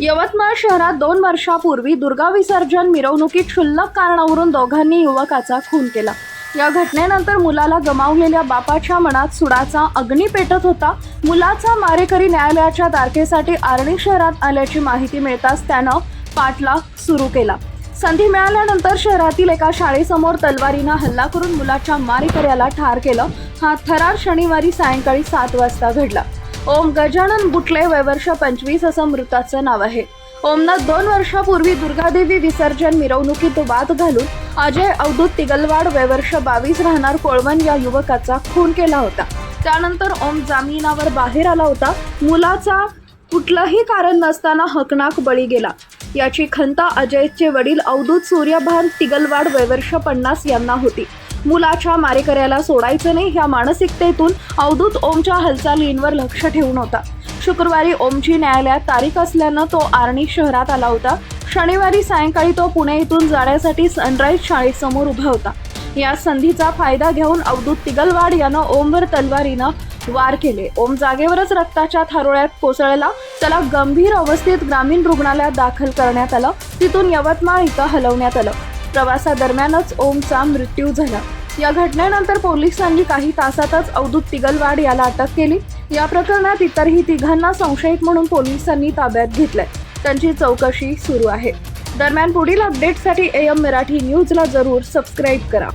यवतमाळ शहरात दोन वर्षापूर्वी दुर्गा विसर्जन मिरवणुकीत क्षुल्लक कारणावरून दोघांनी युवकाचा खून केला. या घटनेनंतर मुलाला गमावलेल्या बापाच्या मनात सुडाचा अग्नी पेटत होता. मुलाचा मारेकरी न्यायालयाच्या तारखेसाठी आर्णी शहरात आल्याची माहिती मिळताच त्यानं पाठलाग सुरू केला. संधी मिळाल्यानंतर शहरातील एका शाळेसमोर तलवारीनं हल्ला करून मुलाच्या मारेकऱ्याला ठार केलं. हा थरार शनिवारी सायंकाळी सात वाजता घडला. ओम गजानन बुटले वयवर्ष पंचवीस असं मृताचं नाव आहे. ओमनं दोन वर्षापूर्वी दुर्गादेवी विसर्जन मिरवणुकीत वाद घालून अजय अवधूत तिगलवाड वयवर्ष बावीस राहणार कोळवण या युवकाचा खून केला होता. त्यानंतर ओम जामिनावर बाहेर आला होता. मुलाचा कुठलंही कारण नसताना हकनाक बळी गेला. याची खंत अजयचे वडील अवधूत सूर्यभान तिगलवाड वयवर्ष पन्नास यांना होती. मुलाच्या मारेकऱ्याला सोडायचं नाही ह्या मानसिकतेतून अवधूत ओमच्या हालचालींवर लक्ष ठेवून होता. शुक्रवारी ओमची न्यायालयात तारीख असल्यानं तो आर्णी शहरात आला होता. शनिवारी सायंकाळी तो पुणे इथून जाण्यासाठी सनराईज शाळेसमोर उभा होता. या संधीचा फायदा घेऊन अवधूत तिगलवाड यानं ओमवर तलवारीनं वार केले. ओम जागेवरच रक्ताच्या थारोळ्यात कोसळला. त्याला गंभीर अवस्थेत ग्रामीण रुग्णालयात दाखल करण्यात आलं. तिथून यवतमाळ इथं हलवण्यात आलं. प्रवासादरम्यानच ओमचा मृत्यू झाला. या घटनेनंतर पोलिसांनी काही तासातच अवधूत तिगलवाड याला अटक केली. या प्रकरणात इतरही तिघांना संशयित म्हणून पोलिसांनी ताब्यात घेतलंय. त्यांची चौकशी सुरू आहे. दरम्यान पुढील अपडेटसाठी एम मराठी न्यूजला जरूर सबस्क्राईब करा.